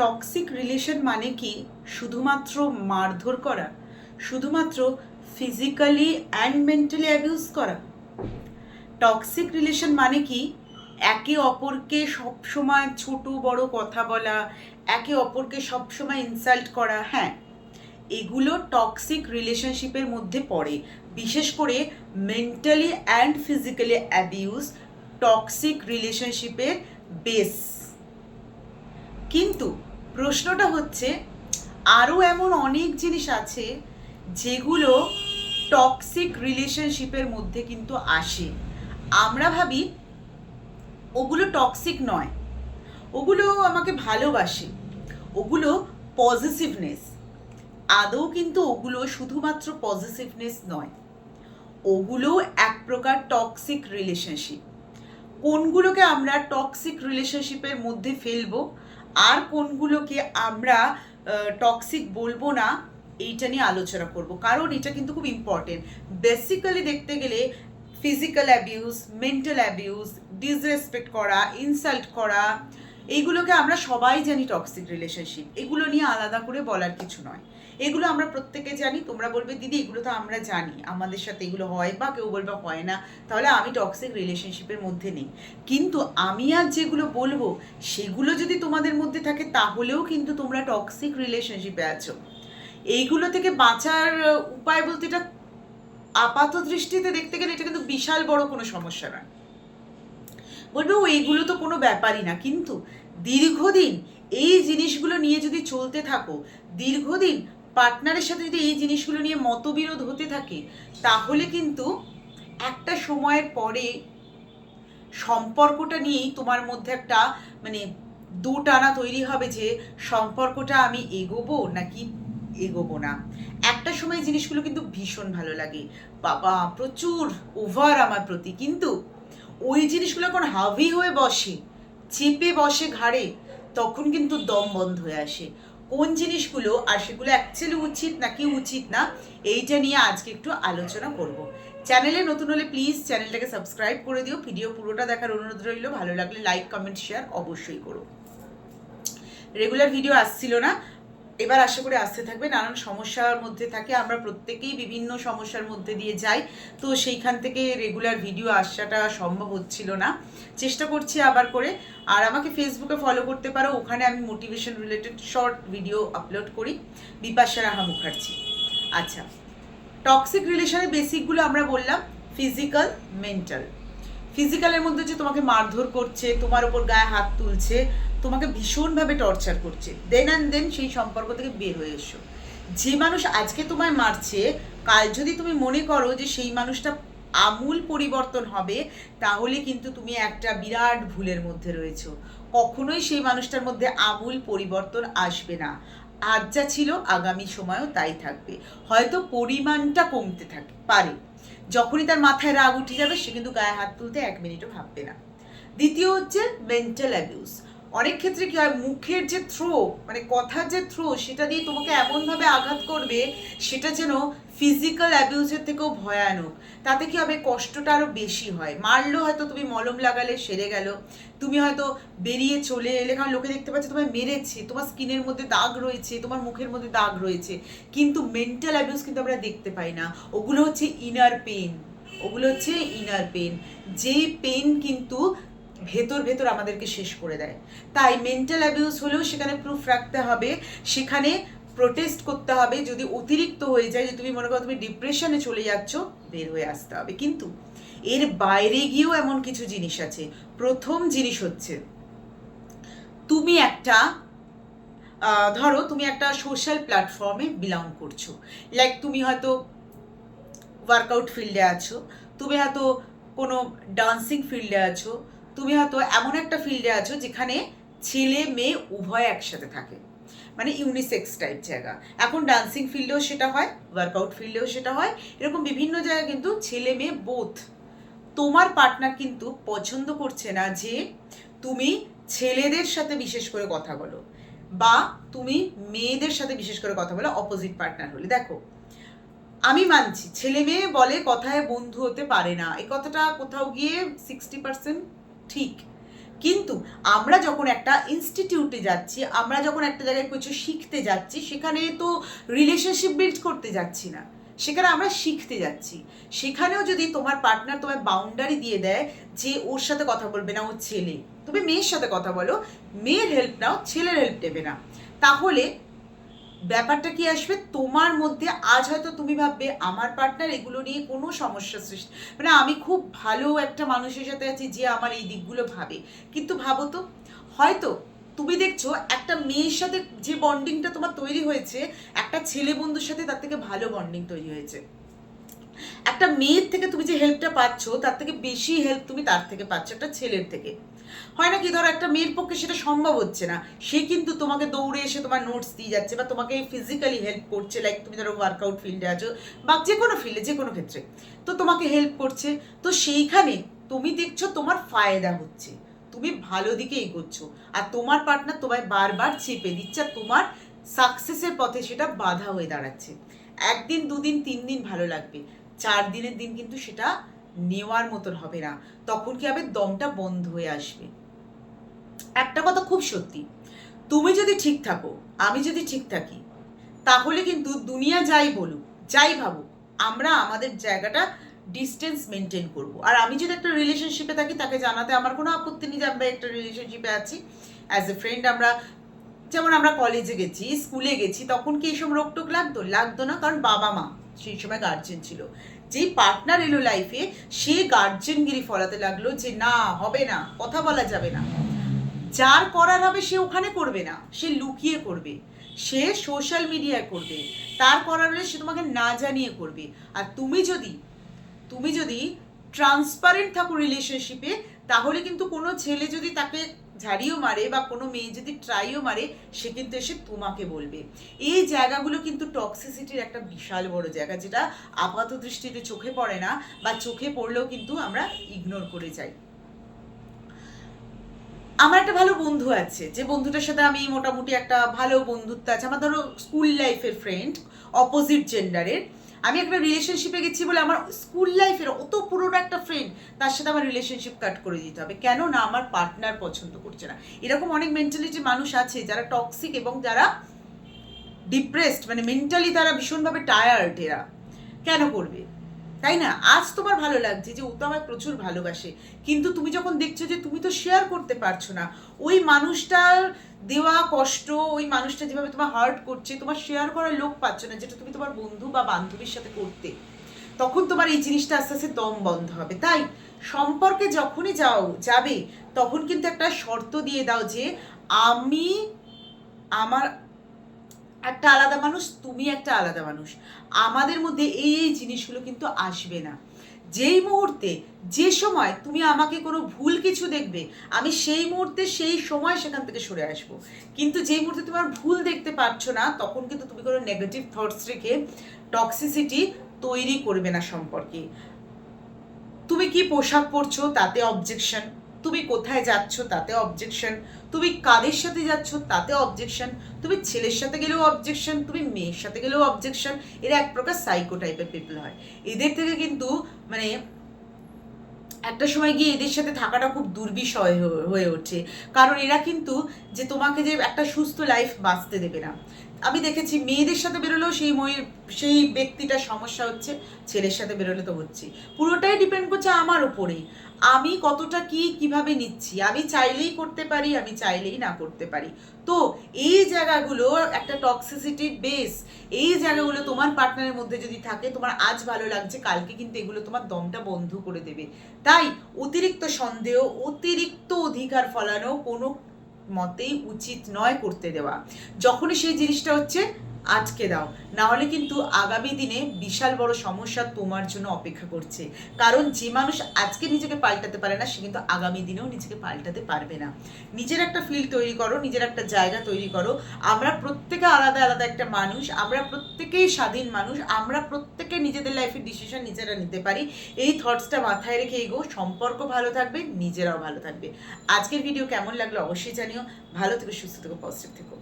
Toxic relation মানে কি? শুধুমাত্র মারধর করা, শুধুমাত্র ফিজিক্যালি অ্যান্ড মেন্টালি অ্যাবিউজ করা। টক্সিক রিলেশন মানে কি? একে অপরকে সবসময় ছোট বড় কথা বলা, একে অপরকে সবসময় ইনসাল্ট করা হ্যাঁ। এগুলো টক্সিক রিলেশনশিপের মধ্যে পড়ে, বিশেষ করে mentally and physically abuse toxic রিলেশনশিপের বেস কিন্তু প্রশ্নটা হচ্ছে আরও এমন অনেক জিনিস আছে যেগুলো টক্সিক রিলেশনশিপের মধ্যে কিন্তু আসে। আমরা ভাবি, ওগুলো টক্সিক নয়, ওগুলো আমাকে ভালোবাসে, ওগুলো পজিটিভনেস আদৌ কিন্তু ওগুলো শুধুমাত্র পজিটিভনেস নয়, ওগুলো এক প্রকার টক্সিক রিলেশনশিপ কোনগুলোকে আমরা টক্সিক রিলেশনশিপের মধ্যে ফেলব আর কোনগুলোকে আমরা টক্সিক বলব না, এইটা নিয়ে আলোচনা করব। কারণ এটা কিন্তু খুব ইম্পর্টেন্ট বেসিক্যালি দেখতে গেলে physical abuse mental abuse disrespect করা ইনসাল্ট করা, এইগুলোকে আমরা সবাই জানি টক্সিক রিলেশনশিপ এগুলো নিয়ে আলাদা করে বলার কিছু নয়। এগুলো আমরা প্রত্যেকে জানি, তোমরা বলবে, দিদি, এগুলো তো আমরা জানি। আমাদের সাথে এগুলো হয় বা কেউ বলবে হয় না। তাহলে আমি টক্সিক রিলেশনশিপের মধ্যে নেই। কিন্তু আমি আর যেগুলো বলব, সেগুলো যদি তোমাদের মধ্যে থাকে, তাহলেও কিন্তু তোমরা টক্সিক রিলেশনশিপে আছো। এইগুলো থেকে বাঁচার উপায় বলতে এটা আপাত দৃষ্টিতে দেখতে গেলে এটা কিন্তু বিশাল বড় কোনো সমস্যা নয়। বলবে, ও এইগুলো তো কোনো ব্যাপারই না। কিন্তু দীর্ঘদিন এই জিনিসগুলো নিয়ে যদি চলতে থাকো, দীর্ঘদিন পার্টনারের সাথে যদি এই জিনিসগুলো নিয়ে মতবিরোধ হতে থাকে, তাহলে কিন্তু একটা সময়ের পরে সম্পর্কটা নিয়েই তোমার মধ্যে একটা মানে দুটানা তৈরি হবে যে সম্পর্কটা আমি এগোবো নাকি এগোবো না। একটা সময় জিনিসগুলো কিন্তু ভীষণ ভালো লাগে। বাবা, প্রচুর ওভার আমার প্রতি। কিন্তু ওই জিনিসগুলো এখন হাভি হয়ে বসে, চেপে বসে ঘাড়ে, তখন কিন্তু দম বন্ধ হয়ে আসে। কোন জিনিসগুলো আর সেগুলো অ্যাকচুয়ালি উচিত নাকি উচিত না, এইটা নিয়ে আজকে একটু আলোচনা করব। চ্যানেলে নতুন হলে প্লিজ চ্যানেলটাকে সাবস্ক্রাইব করে দিও। ভিডিও পুরোটা দেখার অনুরোধ রইল। ভালো লাগলে লাইক কমেন্ট শেয়ার অবশ্যই করো। রেগুলার ভিডিও আসছিল না। এবার আশা করে আসতে থাকবে, নানান সমস্যার মধ্যে থাকে, আমরা প্রত্যেকেই বিভিন্ন সমস্যার মধ্যে দিয়ে যাই। তো সেইখান থেকে রেগুলার ভিডিও আসাটা সম্ভব হচ্ছিল না। চেষ্টা করছি আবার করে। আর আমাকে ফেসবুকে ফলো করতে পারো, ওখানে আমি motivation related short video upload করি। বিপাশা রাহা মুখার্জি। আচ্ছা টক্সিক রিলেশনের বেসিকগুলো আমরা বললাম ফিজিক্যাল মেন্টাল ফিজিক্যালের মধ্যে যে তোমাকে মারধর করছে, তোমার ওপর গায়ে হাত তুলছে তোমাকে ভীষণভাবে টর্চার করছে। দেন অ্যান্ড দেন সেই সম্পর্ক থেকে বের হয়ে এসো। যে মানুষ আজকে তোমায় মারছে, কাল যদি তুমি মনে করো যে সেই মানুষটা আমূল পরিবর্তন হবে, তাহলে কিন্তু তুমি একটা বিরাট ভুলের মধ্যে রয়েছো। কখনোই সেই মানুষটার মধ্যে আমূল পরিবর্তন আসবে না। আজ যা ছিল, আগামী সময়ও তাই থাকবে। হয়তো পরিমাণটা কমতে থাকে, পারে। যখনই তার মাথায় রাগ উঠে যাবে, সে কিন্তু গায়ে হাত তুলতে এক মিনিটও ভাববে না। দ্বিতীয় হচ্ছে মেন্টাল অ্যাবিউজ অনেক ক্ষেত্রে কি হয়, মুখের যে থ্রো মানে কথার যে থ্রো সেটা দিয়ে তোমাকে এমনভাবে আঘাত করবে, সেটা যেন ফিজিক্যাল অ্যাবিউজের থেকেও ভয়ানক। তাতে কি হবে, কষ্টটা আরও বেশি হয়। মারলো হয়তো তুমি, মলম লাগালে সেরে গেল। তুমি হয়তো বেরিয়ে চলে এলে, কারণ লোকে দেখতে পাচ্ছে তোমায় মেরেছে, তোমার স্কিনের মধ্যে দাগ রয়েছে, তোমার মুখের মধ্যে দাগ রয়েছে। কিন্তু মেন্টাল অ্যাবিউজ কিন্তু আমরা দেখতে পাই না। ওগুলো হচ্ছে ইনার পেন ওগুলো হচ্ছে ইনার পেন যেই পেন কিন্তু ভেতর ভেতর আমাদেরকে শেষ করে দেয়। তাই মেন্টাল অ্যাবিউজ হলেও সেখানে প্রুফ রাখতে হবে। সেখানে প্রোটেস্ট করতে হবে। যদি অতিরিক্ত হয়ে যায় যে তুমি মনে করো তুমি ডিপ্রেশনে চলে যাচ্ছ, বের হয়ে আসতে হবে। কিন্তু এর বাইরে গিয়েও এমন কিছু জিনিস আছে। প্রথম জিনিস হচ্ছে, তুমি একটা ধরো তুমি একটা সোশ্যাল প্ল্যাটফর্মে বিলং করছ। লাইক তুমি হয়তো ওয়ার্কআউট ফিল্ডে আছো, তুমি হয়তো কোনো ডান্সিং ফিল্ডে আছো তুমি হয়তো এমন একটা ফিল্ডে আছো যেখানে ছেলে, মেয়ে উভয় একসাথে থাকে। মানে ইউনিসেক্স টাইপ জায়গা। এখন ডান্সিং ফিল্ডেও সেটা হয় ওয়ার্কআউট ফিল্ডেও সেটা হয়। এরকম বিভিন্ন জায়গায় কিন্তু ছেলে, মেয়ে বোথ তোমার পার্টনার কিন্তু পছন্দ করছে না যে তুমি ছেলেদের সাথে বিশেষ করে কথা বলো বা তুমি মেয়েদের সাথে বিশেষ করে কথা বলো অপোজিট পার্টনার হলে। দেখো, আমি মানছি, ছেলে, মেয়ে বলে কথায় বন্ধু হতে পারে না। এই কথাটা কোথাও গিয়ে সিক্সটি পার্সেন্ট ঠিক। কিন্তু আমরা যখন একটা ইনস্টিটিউটে যাচ্ছি, আমরা যখন একটা জায়গায় কিছু শিখতে যাচ্ছি, সেখানে তো রিলেশনশিপ বিল্ড করতে যাচ্ছি না। সেখানে আমরা শিখতে যাচ্ছি। সেখানেও যদি তোমার পার্টনার তোমার বাউন্ডারি দিয়ে দেয় যে ওর সাথে কথা বলবে না, ও ছেলে। তুমি মেয়ের সাথে কথা বলো, মেয়ের হেল্প নাও, ছেলের হেল্প নেবে না। তাহলে ব্যাপারটা কি আসবে? তোমার মধ্যে আজ হয়তো তুমি ভাববে, আমার পার্টনার এগুলো নিয়ে কোনো সমস্যা সৃষ্টি মানে আমি খুব ভালো একটা মানুষের সাথে আছি যে আমার এই দিকগুলো ভাবে। কিন্তু ভাবো তো, হয়তো তুমি দেখছ একটা মেয়ের সাথে যে বন্ডিংটা তোমার তৈরি হয়েছে, একটা ছেলে বন্ধুর সাথে তার থেকে ভালো বন্ডিং তৈরি হয়েছে। একটা মেয়ের থেকে তুমি যে হেল্পটা পাচ্ছ, তার থেকে বেশি হেল্প তুমি তার থেকে পাচ্ছ, একটা ছেলের থেকে। হয় না কি, ধরো একটা মেয়ের পক্ষে সেটা সম্ভব হচ্ছে না। সে কিন্তু তোমাকে দৌড়ে এসে তোমার নোটস দিয়ে যাচ্ছে বা তোমাকে ফিজিক্যালি হেল্প করছে লাইক তুমি ধরো ওয়ার্কআউট ফিল্ডে আছো বা যে কোনো ফিল্ডে যে কোনো ক্ষেত্রে। তো তোমাকে হেল্প করছে। তো সেইখানে তুমি দেখছ তোমার ফায়দা হচ্ছে। তুমি ভালো দিকে এগোচ্ছ। আর তোমার পার্টনার তোমায় বারবার চেপে দিচ্ছে আর তোমার সাকসেসের পথে সেটা বাধা হয়ে দাঁড়াচ্ছে। একদিন, দুদিন, তিন দিন ভালো লাগবে। চার দিনের দিন কিন্তু সেটা নেওয়ার মতন হবে না। তখন কি হবে? দমটা বন্ধ হয়ে আসবে। একটা কথা খুব সত্যি, তুমি যদি ঠিক থাকো, আমি যদি ঠিক থাকি, তাহলে কিন্তু দুনিয়া যাই বলুক, যাই ভাবুক, আমরা আমাদের জায়গাটা ডিস্টেন্স মেনটেন করব। আর আমি যদি একটা রিলেশনশিপে থাকি, তাকে জানাতে আমার কোনো আপত্তি নেই যে আমরা একটা রিলেশনশিপে আছি। অ্যাজ এ ফ্রেন্ড আমরা, যেমন আমরা কলেজে গেছি স্কুলে গেছি, তখন কি এইসব রোগটোক লাগতো? লাগতো না, কারণ বাবা মা। সেই সময় গার্জেন ছিল। যেই পার্টনার এলো লাইফে সে গার্জেনগিরি ফলাতে লাগল যে, না, হবে না, কথা বলা যাবে না। যার করার হবে সে ওখানে করবে না, সে লুকিয়ে করবে, সে সোশ্যাল মিডিয়ায় করবে, তার করার হলে সে তোমাকে না জানিয়ে করবে। আর তুমি যদি তুমি যদি ট্রান্সপারেন্ট থাকো রিলেশনশিপে তাহলে কিন্তু কোনো ছেলে যদি তাকে ঝাড়িও মারে বা কোনো মেয়ে যদি ট্রাইও মারে, সে কিন্তু এসে তোমাকে বলবে। এই জায়গাগুলো কিন্তু টক্সিসিটির একটা বিশাল বড় জায়গা, যেটা আপাত দৃষ্টিতে চোখে পড়ে না বা চোখে পড়লেও কিন্তু আমরা ইগনোর করে যাই। আমার একটা ভালো বন্ধু আছে, যে বন্ধুটার সাথে আমি মোটামুটি একটা ভালো বন্ধুত্ব আছে। আমার ধরো স্কুল লাইফের ফ্রেন্ড অপোজিট জেন্ডারের আমি একটা রিলেশনশিপে গেছি বলে আমার স্কুল লাইফের অত পুরোনো একটা ফ্রেন্ড তার সাথে আমার রিলেশনশিপ কাট করে দিতে হবে। কেন না আমার পার্টনার পছন্দ করছে না। এরকম অনেক মেন্টালিটি মানুষ আছে যারা টক্সিক এবং যারা ডিপ্রেসড মানে মেন্টালি তারা ভীষণভাবে টায়ার্ড এরা। কেন করবে? তাই না? আজ তোমার ভালো লাগছে যে ও তো আমায় প্রচুর ভালোবাসে। কিন্তু তুমি যখন দেখছ যে তুমি তো শেয়ার করতে পারছ না, ওই মানুষটার দেওয়া কষ্ট, ওই মানুষটা যেভাবে তোমার হার্ট করছে, তোমার শেয়ার করার লোক পাচ্ছ না যেটা তুমি তোমার বন্ধু বা বান্ধবীর সাথে করতে, তখন তোমার এই জিনিসটা আস্তে আস্তে দম বন্ধ হবে। তাই সম্পর্কে যখনই যাও, যাবে, তখন কিন্তু একটা শর্ত দিয়ে দাও যে আমি আমার একটা আলাদা মানুষ, তুমি একটা আলাদা মানুষ। আমাদের মধ্যে এই এই জিনিসগুলো কিন্তু আসবে না। যেই মুহূর্তে, যে সময় তুমি আমাকে কোনো ভুল কিছু দেখবে, আমি সেই মুহূর্তে, সেই সময় সেখান থেকে সরে আসব। কিন্তু যেই মুহূর্তে তোমার ভুল দেখতে পাচ্ছ না, তখন কিন্তু তুমি কোনো নেগেটিভ থটস রেখে টক্সিসিটি তৈরি করবে না সম্পর্কে। তুমি কি পোশাক পরছো, তাতে অবজেকশন তুমি কোথায় যাচ্ছ তাতে অবজেকশন তুমি কাদের সাথে যাচ্ছ তাতে অবজেকশন তুমি ছেলের সাথে গেলেও অবজেকশন তুমি মেয়ের সাথে গেলেও অবজেকশন এরা এক প্রকার সাইকো টাইপের পিপল হয়। এদের থেকে কিন্তু মানে একটা সময় গিয়ে এদের সাথে থাকাটা খুব দুর্বিষয় হয়ে- ওঠে। কারণ এরা কিন্তু যে তোমাকে যে একটা সুস্থ লাইফ বাঁচতে দেবে না। আমি দেখেছি মেয়েদের সাথে বেরোলেও সেই মেয়ের সেই ব্যক্তিটার সমস্যা হচ্ছে, ছেলের সাথে বেরোলে তো হচ্ছে পুরোটাই ডিপেন্ড করছে আমার উপরেই। আমি কতটা কি, কীভাবে নিচ্ছি? আমি চাইলেই করতে পারি, আমি চাইলেই না করতে পারি। তো এই জায়গাগুলো একটা টক্সিসিটির বেস এই জায়গাগুলো তোমার পার্টনারের মধ্যে যদি থাকে, তোমার আজ ভালো লাগছে, কালকে কিন্তু এগুলো তোমার দমটা বন্ধ করে দেবে। তাই অতিরিক্ত সন্দেহ, অতিরিক্ত অধিকার ফলানো কোনো মতেই উচিত নয় করতে দেওয়া। যখনই সেই জিনিসটা হচ্ছে আটকে দাও। না হলে কিন্তু আগামী দিনে বিশাল বড় সমস্যা তোমার জন্য অপেক্ষা করছে। কারণ যে মানুষ আজকে নিজেকে পাল্টাতে পারে না, সে কিন্তু আগামী দিনেও নিজেকে পাল্টাতে পারবে না। নিজের একটা ফিল্ড তৈরি করো, নিজের একটা জায়গা তৈরি করো। আমরা প্রত্যেকে আলাদা আলাদা একটা মানুষ, আমরা প্রত্যেকেই স্বাধীন মানুষ, আমরা প্রত্যেকে নিজেদের লাইফের ডিসিশন নিজেরা নিতে পারি। এই থটসটা মাথায় রেখে এগো। সম্পর্ক ভালো থাকবে, নিজেরাও ভালো থাকবে। আজকের ভিডিও কেমন লাগল অবশ্যই জানিও। ভালো থেকো, সুস্থ থেকো পজিটিভ থেকো।